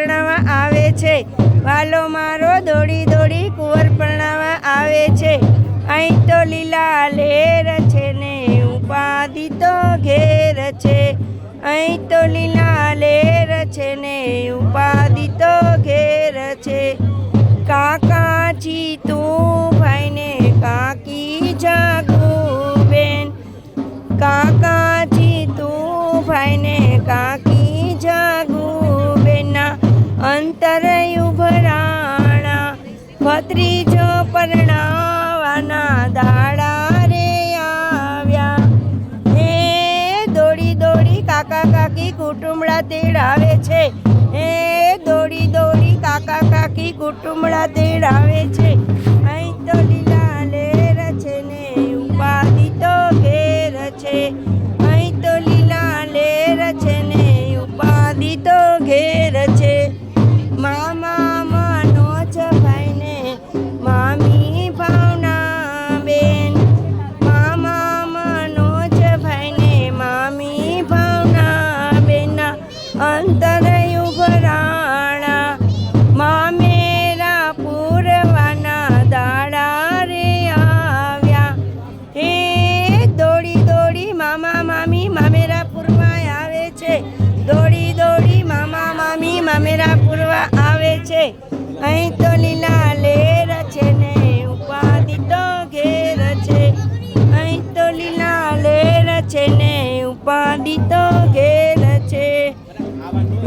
પરણાવા આવે છે. વાલો મારો દોડી દોડી કુંવર પરણાવા આવે છે. અહીં તો લીલા લેર છે ને ઉપાધિ તો ઘેર છે. અહીં તો લીલા ભત્રીજો પરણાવાના દાડા રે આવ્યા. હે, દોડી દોડી કાકા કાકી કુટુંબડા તેડાવે છે. હે, દોડી દોડી કાકા કાકી કુટુંબડા તેડાવે છે. અહીં તો લીલા લેર છે ને ઉપાધિ તો ઘેર છે. અહીં તો લીલા લેર છે ને ઉપાધિ તો ઘેર છે.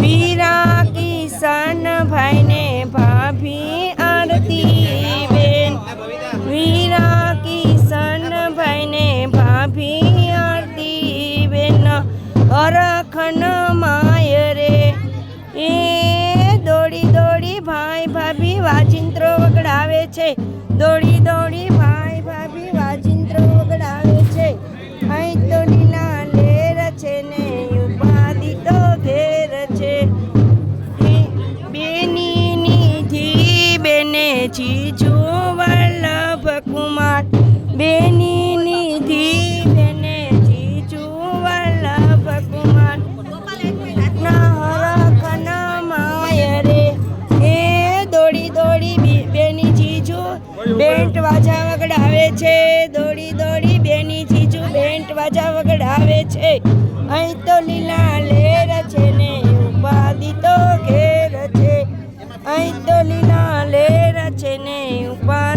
વીરા કિશન ભાઈને ભાભી આરતી બેન. વીરા કિશન ભાઈને ભાભી આરતી બેન. હરખન વાજિંત્રો વગડાવે છે. દોડી દોડી ભાઈ ભાભી વાજિંત્રો વગડાવે છે. અહીં તો લીલા લેર છે ને ઉપાધિ તો ઘેર છે. બેની નિધિ બેને જીજુ વલ્લભ કુમાર. બેની બેન્ટ વાજા વગડાવે છે. દોડી દોડી બેની જીજુ બેન્ટ વાજા વગડાવે છે. અહીં તો લીલા લેર છે ને ઉપાધિ તો ઘેર છે. અહીં તો લીલા લેર છે ને ઉપાધિ